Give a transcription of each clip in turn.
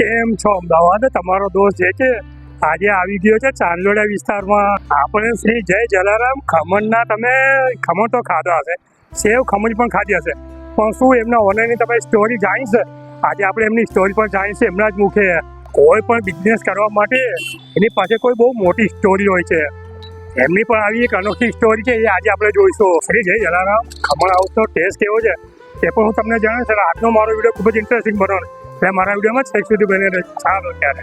કેમ છો? અમદાવાદ, તમારો દોસ્ત જે છે, આજે આવી ગયો છે ચાંદલોડા વિસ્તારમાં. આપણે શ્રી જય જલારામ, ખમણના તમે ખમણ તો ખાધા હશે, સેવ ખમણ પણ ખાધી હશે. પણ શું એમના ઓનરની તમે સ્ટોરી જાણી છે? આજે આપણે એમની સ્ટોરી પણ જાણીશું એમના જ મુખે. કોઈ પણ બિઝનેસ કરવા માટે એની પાસે કોઈ બહુ મોટી સ્ટોરી હોય છે. એમની પણ આવી એક અનોખી સ્ટોરી છે, એ આજે આપણે જોઈશું. શ્રી જય જલારામ, ખમણ હાઉસનો ટેસ્ટ કેવો છે? તે પણ હું તમને જણાવીશ આજનો મારો વીડિયો ખૂબ જ ઇન્ટરેસ્ટિંગ બનવાનો એટલે મારા વિડીયોમાં છેક સુધી બને રહે ચાલો ત્યારે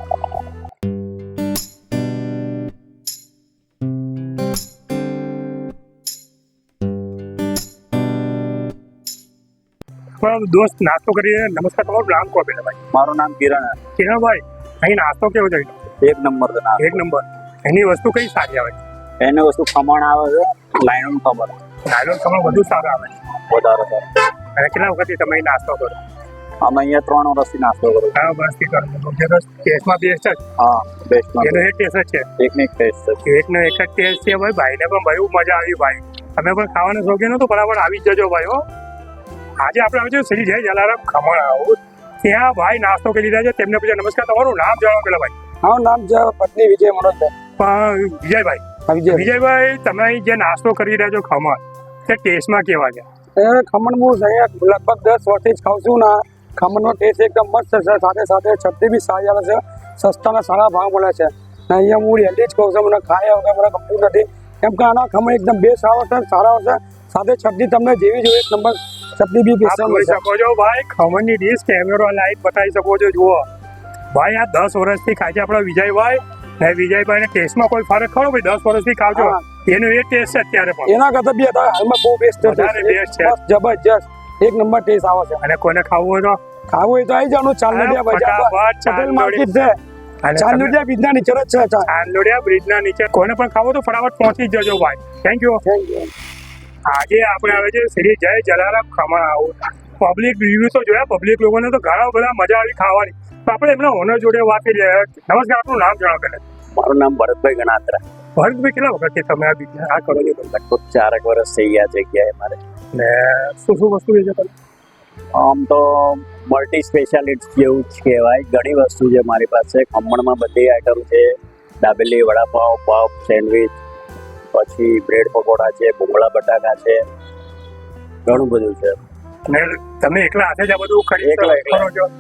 દોસ્ત નાસ્તો કરીએ. નમસ્કાર તમારું નામ કહો પેલા ભાઈ? મારું નામ કિરણ કિરણ ભાઈ અહીં નાસ્તો કેવો છે એક નંબર એક નંબર. એની વસ્તુ કઈ સારી આવે? એને વસ્તુ ખમણ આવે છે લાઈનનું ખબર નાયલોન ખમણ વધુ સારું આવે વધારે સારું. અને કેટલા વખતથી તમે નાસ્તો કરો? અમે અહીંયા ત્રણ વર્ષથી નાસ્તો કરું. કયા વર્ષથી કરો ટેસ્ટમાં બેસ્ટ જ. હા બેસ્ટમાં એનો એક ટેસ્ટ છે. એકને એક ટેસ્ટ છે. એકનો એક જ ટેસ્ટ છે ભાઈ. ભાઈને પણ ભાઈ મજા આવી ભાઈ. તમે પણ ખાવાનો શોખીન હતો બરાબર આવી જજો ભાઈ હો. આજે આપણે આવે છે શ્રી જય જલારામ ખમણ હાઉસ ત્યાં ભાઈ નાસ્તો કરી રહ્યા છે. તેમને પૂછે નમસ્કાર તમારું નામ જણાવો પેલા ભાઈ. હા નામ જ પત્ની વિજય મનોજભાઈ પણ વિજયભાઈ વિજયભાઈ તમે જે નાસ્તો કરી રહ્યા છો ખમણ તે ટેસ્ટમાં કેવા છે? ખમણ હું લગભગ દસ વર્ષથી જ ખાઉં છું ને ખમણનો ટેસ્ટ એકદમ મસ્ત છે. સાથે સાથે છઠ્ઠી બી સારી આવે છે. સસ્તાના સારા ભાવ મળે છે. ને અહીંયા હું હેલ્ધી જ કહું છું મને ખાયા વગર મને ગમતું નથી. કેમ કે આના ખમણ એકદમ બેસ્ટ આવે છે સારા આવશે સાથે છઠ્ઠી તમને જેવી જોઈએ એક નંબર છઠ્ઠી બી આપ મળી શકો છો ભાઈ ખમણની ડીશ કેમેરો લાઈટ બતાવી શકો છો જુઓ. ભાઈ આ દસ વર્ષથી ખાય છે આપણા વિજયભાઈ. ને વિજયભાઈ ને ટેસ્ટમાં કોઈ ફરક ખરો? ભાઈ દસ વર્ષથી ખાવ છો એનો એ ટેસ્ટ છે અત્યારે પણ. એના કરતાં બી હતા હાલમાં બહુ બેસ્ટ છે. જબરજસ્ત. એક નંબર ટેસ્ટ આવે છે. અને કોને ખાવું હોય તો ખાવું હોય તો આવી જવાનું ચાંદોડિયા બજાર. પટેલ. માર્કેટ છે. ચાંદોડિયા બ્રિજ ના નીચે જ છે ચાંદોડિયા બ્રિજ બ્રિજના નીચે. કોને પણ ખાવું તો ફટાફટ પહોંચી જજો ભાઈ. થેન્ક યુ આજે આપણે આવે છે શ્રી જય જલારામ ખમણ આવું પબ્લિક રિવ્યુ તો જોયા પબ્લિક લોકોને તો ઘણા બધા મજા આવી ખાવાની. તો આપણે એમના ઓનર જોડે વાત રહ્યા નમસ્કાર આપનું નામ જણાવો પહેલા. મારું નામ ભરતભાઈ ગણાત્રા. ભરતભાઈ કેટલા વખતથી તમે આ બિઝનેસ આ કરો છો? લગભગ ચારેક વર્ષ થઈ ગયા જગ્યાએ મારે. ને શું શું વસ્તુ વેચો તમે આમ તો મલ્ટી સ્પેશિયાલિટ જેવું જ કહેવાય. ઘણી વસ્તુ છે મારી પાસે. ખમણમાં બધી આઈટમ છે. દાબેલી વડાપાવ પાવ સેન્ડવિચ પછી બ્રેડ પકોડા છે ભૂંગળા બટાકા છે. ઘણું બધું છે. ને તમે એકલા હાથે જ આ બધું કરી એકલા,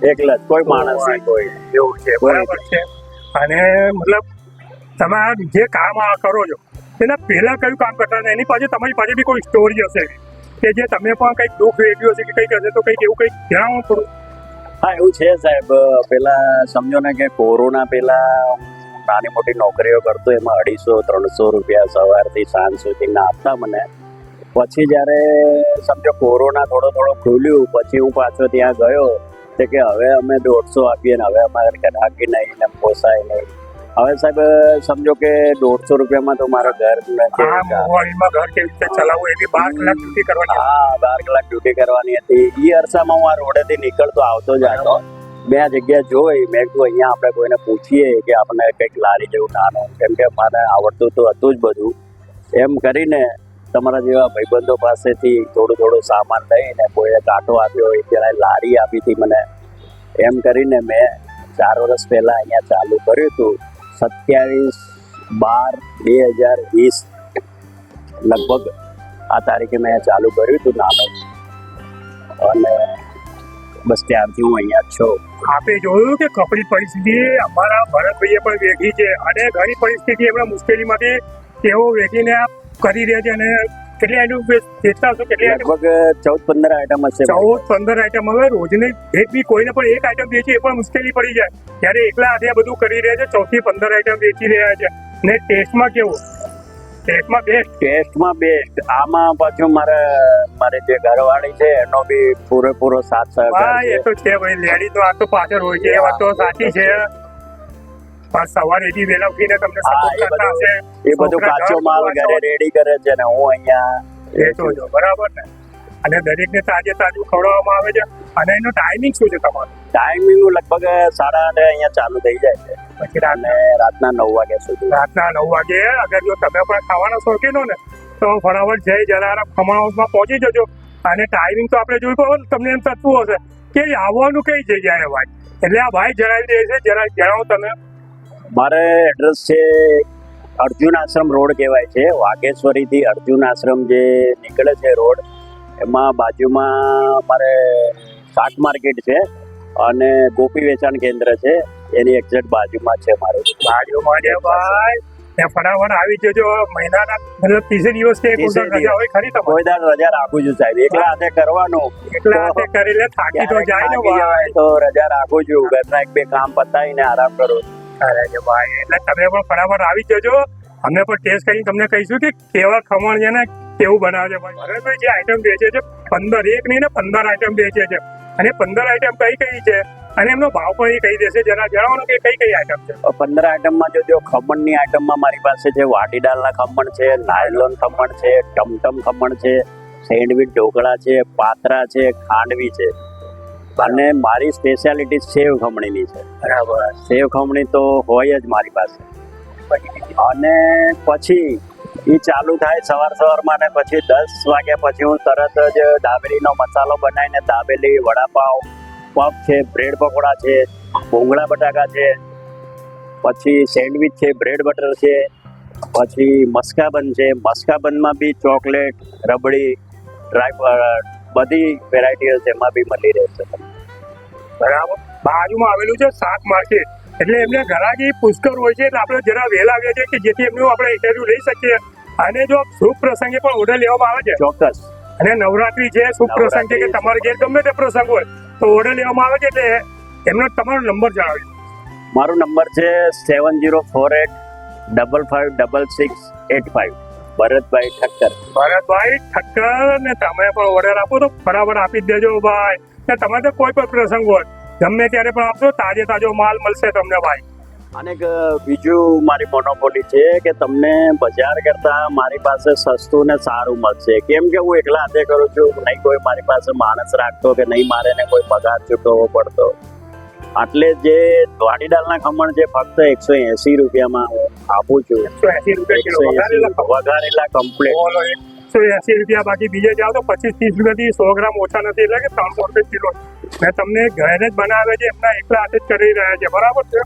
એકલા. કોઈ માણસ નહીં કોઈ એવું છે. બરાબર છે. અને મતલબ તમે આ જે કામ આ કરો છો, એના પહેલાં કયું કામ કરતા હતા? એની પાછળ તમારી પાસે બી કોઈ સ્ટોરી હશે કે જે તમે પણ કંઈક દુઃખ વેઠ્યું હશે કે કંઈક હશે તો કંઈક એવું કંઈક જણાવો થોડું. હા, એવું છે સાહેબ. પેલા સમજો ને કે કોરોના હું નાની મોટી નોકરીઓ કરતો, એમાં અઢીસો, ત્રણસો રૂપિયા સવારથી સાંજ સુધીના આપતા મને. પછી જ્યારે સમજો કોરોના થોડો થોડો ખુલ્યું, પછી હું પાછો ત્યાં ગયો કે હવે અમે દોઢસો આપીએ ને હવે અમારે ગ્રાહકી નહીં ને પોસાય નહીં. હવે સાહેબ સમજો કે દોઢસો રૂપિયામાં તો મારો ઘર છે. ઘર કેવી રીતે ચલાવવું એની બાર કલાક ડ્યુટી કરવાની હા બાર કલાક ડ્યુટી કરવાની હતી. એ અરસામાં હું આ રોડેથી નીકળતો આવતો જ હતો. મેં આ જગ્યા જોઈ મેં કીધું અહીંયા આપણે કોઈને પૂછીએ કે આપણને કંઈક લારી જેવું નાનું કેમ કે મને આવડતું તો હતું જ બધું. એમ કરીને તમારા જેવા ભાઈબંધો પાસેથી થોડું થોડું સામાન લઈને કોઈએ કાંટો આપ્યો હોય ત્યારે લારી આપી હતી મને. એમ કરીને મેં ચાર વર્ષ પહેલાં અહીંયા ચાલુ કર્યું હતું. સત્યાવીસ બાર બે હજાર વીસ. લગભગ આ તારીખે મેં ચાલુ કર્યું હતું નામે. અને બસ ત્યારથી હું અહીંયા છું. આપણે જોયું કે કપડી પરિસ્થિતિ અમારા ભરતભાઈએ પણ વેઠી છે અને ઘણી પરિસ્થિતિ એમણે મુશ્કેલીમાંથી તેઓ વેઠીને કરી રહ્યા છે અને કેટલી આઈટમ વેચતા હશો? કેટલી લગભગ ચૌદ પંદર આઈટમ હશે ચૌદ પંદર આઈટમ. હવે રોજની એક બી કોઈને પણ એક આઈટમ વેચી એ પણ મુશ્કેલી પડી જાય. ત્યારે એકલા હાથે બધું કરી રહ્યા છે ચૌથી પંદર આઈટમ વેચી રહ્યા છે. ને ટેસ્ટમાં કેવું? ટેસ્ટમાં બેસ્ટ ટેસ્ટમાં બેસ્ટ આમાં પાછું મારે મારે જે ઘરવાળી છે એનો બી પૂરેપૂરો સાથ સહકાર એ તો છે ભાઈ. લેડી તો આ તો પાછળ હોય છે. એ વાત તો સાચી છે. સવારે એથી વેલા ઉઠીને તમને સપોર્ટ કરતા હશે. એ બધું કાચો માલ ઘરે રેડી કરે છે ને હું અહીંયા વેચો છો બરાબર ને? અને દરેકને તાજે તાજું ખવડાવવામાં આવે છે. અને એનો ટાઈમિંગ શું છે તમારો? ટાઈમિંગ લગભગ સાડા આઠે અહીંયા ચાલુ થઈ જાય છે. પછી રાત અને રાતના નવ વાગ્યા સુધી. રાતના નવ વાગે અગર જો તમે પણ ખાવાના શોખીનો ને તો ફટાફટ જય જલારામ ખમણ હાઉસમાં પહોંચી જજો. અને ટાઈમિંગ તો આપણે જોયું પણ તમને એમ થતું હશે કે આવવાનું કઈ જગ્યાએ ભાઈ? એટલે આ ભાઈ જણાવી દે છે જરા જણાવો તમે. મારે એડ્રેસ છે અર્જુન આશ્રમ રોડ કહેવાય છે. વાઘેશ્વરીથી અર્જુન આશ્રમ જે નીકળે છે રોડ એમાં બાજુમાં મારે શાક માર્કેટ છે અને ગોપી વેચાણ કેન્દ્ર છે. એની એક્ઝેક્ટ બાજુમાં છે મારું. બાજુમાં છે ભાઈ ફટાફટ આવી જજો. મહિનાના મતલબ ત્રીસે દિવસ કે રજા હોય ખરી તમારે. કોઈ દાડ રજા રાખું છું સાહેબ. એકલા હાથે કરવાનું. એટલે હાથે કરી લે થાકી તો જાય ને થાકી ભાઈ. જવાય તો રજા રાખું છું. ઘરના એક બે કામ પતાવીને આરામ કરું અરે ભાઈ. એટલે તમે પણ ફટાફટ આવી જજો. અમે પણ ટેસ્ટ કરીને તમને કહીશું કે કેવા ખમણ છે ને કેવું બનાવે છે ભાઈ. હવે ભાઈ જે આઈટમ વેચે છે, પંદર, એક નહીં ને પંદર આઈટમ વેચે છે. અને પંદર આઈટમ કઈ કઈ છે? અને એમનો ભાવ પણ એ કહી દેશે. જરા જણાવો કે કઈ કઈ આઈટમ છે? પંદર આઈટમમાં જો જો ખમણની આઈટમમાં મારી પાસે છે, વાટી દાળના ખમણ છે, નાયલોન ખમણ છે, ટમટમ ખમણ છે, સેન્ડવીચ ઢોકળા છે, પાતરા છે, ખાંડવી છે. અને મારી સ્પેશિયાલિટી સેવ ખમણીની છે. બરાબર. સેવ ખમણી તો હોય જ મારી પાસે. અને પછી એ ચાલુ થાય સવાર સવારમાં ને પછી દસ વાગ્યા પછી હું તરત જ દાબેલીનો મસાલો બનાવીને દાબેલી વડાપાવ પફ છે બ્રેડ પકોડા છે ભૂંગળા બટાકા છે પછી સેન્ડવિચ છે બ્રેડ બટર છે પછી મસ્કાબન છે. મસ્કાબનમાં બી ચોકલેટ રબડી ડ્રાય બધી વેરાયટીઓ છે એમાં બી મળી રહેશે બરાબર? બાજુમાં આવેલું છે શાક માર્કેટ એટલે એમને ઘરાકી પુષ્કળ હોય છે એટલે આપણે જરા વહેલા આવ્યા છે કે જેથી એમનું આપણે ઇન્ટરવ્યુ લઈ શકીએ. અને જો શુભ પ્રસંગે પણ ઓર્ડર લેવામાં આવે છે. ચોક્કસ. અને નવરાત્રી છે શુભ પ્રસંગ છે કે તમારે ઘેર ગમે તે પ્રસંગ હોય તો ઓર્ડર લેવામાં આવે છે એટલે એમનો તમારો નંબર જણાવજો મારો નંબર છે seven zero four eight double five double six eight five Bharatbhai Thakkar. Bharatbhai Thakkar ને તમે પણ ઓર્ડર આપો તો બરાબર આપી જ દેજો ભાઈ. ને તમે તો કોઈ પણ પ્રસંગ હોય ગમે ત્યારે પણ આપશો તાજે તાજો માલ મળશે તમને ભાઈ. અને બીજું મારી મોનોપોલી છે કે તમને બજાર કરતા મારી પાસે સસ્તું ને સારું મળશે. કેમ કે હું એકલા હાથે કરું છું નહીં કોઈ મારી પાસે માણસ રાખતો કે નહીં મારે ને કોઈ પગાર ચૂકવવો પડતો. એટલે જે દ્વાડી દાળના ખમણ છે ફક્ત એકસો એસી રૂપિયામાં આપું છું. એકસો એસી રૂપિયા વઘારેલા કમ્પ્લીટ એકસો એસી રૂપિયા બાકી બીજે જાઓ તો પચીસ ત્રીસ રૂપિયાથી સો ગ્રામ ઓછા નથી. એટલે કે ત્રણસો રૂપિયા કિલો. મેં તમને ઘરે જ બનાવે છે એમના એકલા હાથે જ કરી રહ્યા છે. બરાબર છે?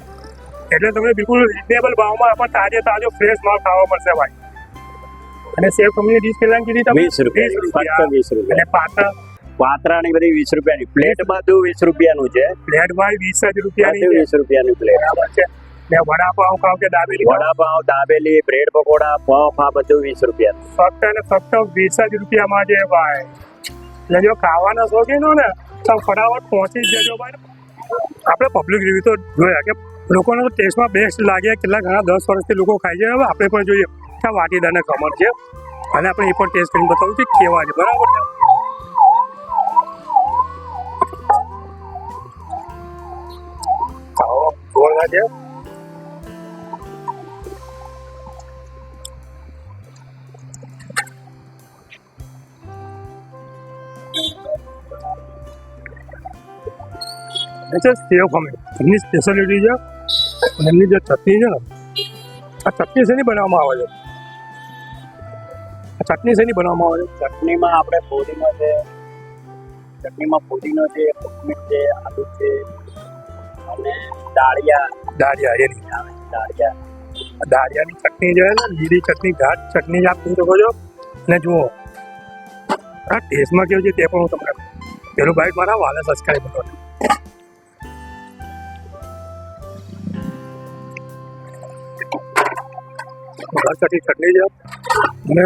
એટલે તમને બિલકુલ રિઝનેબલ ભાવમાં પણ તાજે તાજો ફ્રેશ માલ ખાવા મળશે ભાઈ. અને સેવ કંપની ડીશ કેટલા કીધી તમે? વીસ રૂપિયા વીસ રૂપિયા. અને પાતા પાત્રાની બધી વીસ રૂપિયાની પ્લેટ બધું વીસ રૂપિયાનું છે. પ્લેટ ભાઈ વીસ જ રૂપિયાની વીસ રૂપિયાની પ્લેટ છે. ને વડાપાવ ખાવ કે દાબેલી વડાપાઉં વડાપાવ દાબેલી બ્રેડ પકોડા પફ આ બધું વીસ રૂપિયા. ફક્ત અને ફક્ત વીસ જ રૂપિયામાં છે ભાઈ. એટલે જો ખાવાના શોખીન હો ને તો ફટાફટ પહોંચી જજો ભાઈ. આપણે પબ્લિક રિવ્યુ તો જોયા કે લોકોને તો ટેસ્ટમાં બેસ્ટ લાગે કેટલા ઘણા દસ વર્ષથી લોકો ખાઈ છે. હવે આપણે પણ જોઈએ કે આ વાટીદારના ખમણ છે. અને આપણે એ પણ ટેસ્ટ કરીને બતાવું કે કેવા છે. બરાબર છે? જોરદાર છે. એ છે સેવ ખમણ એમની સ્પેશિયાલિટી છે અને એમની જે ચટણી છે ને આ ચટણી શેની બનાવવામાં આવે છે? આ ચટણી શેની બનાવવામાં આવે છે? ચટણીમાં આપણે પોદીનો છે ચટણીમાં પુદીનો છે કોથમીર છે આલુ છે અને દાળિયા દાળિયા એની. આવે દાળિયા દાળિયાની ચટણી જે છે ને લીલી ચટણી ઘાટ ચટણી આપ પી શકો છો. અને જુઓ આ ટેસ્ટમાં કેવું છે તે પણ હું તમને પેલું બાઈટ મારા વાલે સબસ્ક્રાઈબ કરો ચટણી ચટણી છે અને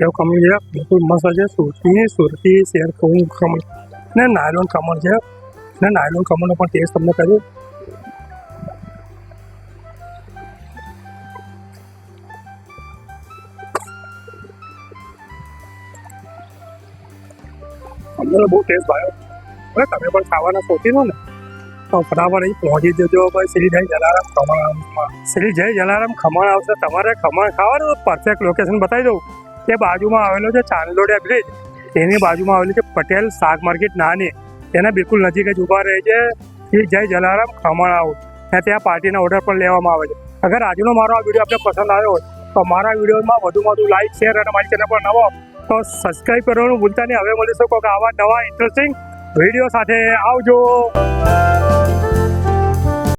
એવું ખમણ છે, બિલકુલ મસ્ત છે, સુરતી સુરતી શેર ખમણ ખમણ ને નાયલોન ખમણ છે. ને નાયલોન ખમણનો પણ ટેસ્ટ તમને કર્યું અમને બહુ ટેસ્ટ ભાવ્યો હવે તમે પણ ખાવાના શોખીનો ને. તો ફટાફટ અહીં પહોંચી જજો ભાઈ. શ્રી જય જલારામ ખમણ. શ્રી જય જલારામ ખમણ આવશે. તમારે ખમણ ખાવાનું પરફેક્ટ લોકેશન બતાવી દઉં. તે બાજુમાં આવેલો છે ચાંદલોડિયા બ્રિજ તેની બાજુમાં આવેલું છે પટેલ શાક માર્કેટ નાની. તેના બિલકુલ નજીક જ ઊભા રહે છે. શ્રી જય જલારામ ખમણ આવું અને ત્યાં પાર્ટીના ઓર્ડર પણ લેવામાં આવે છે. અગર આજનો મારો આ વીડિયો આપણે પસંદ આવ્યો હોય, તો મારા વિડીયોમાં વધુમાં વધુ લાઇક શેર અને મારી ચેનલ પર નવો તો સબસ્ક્રાઈબ કરવાનું ભૂલતા નહીં. હવે મળીશું કોઈક આવા નવા ઇન્ટરેસ્ટિંગ વીડિયો સાથે આવજો.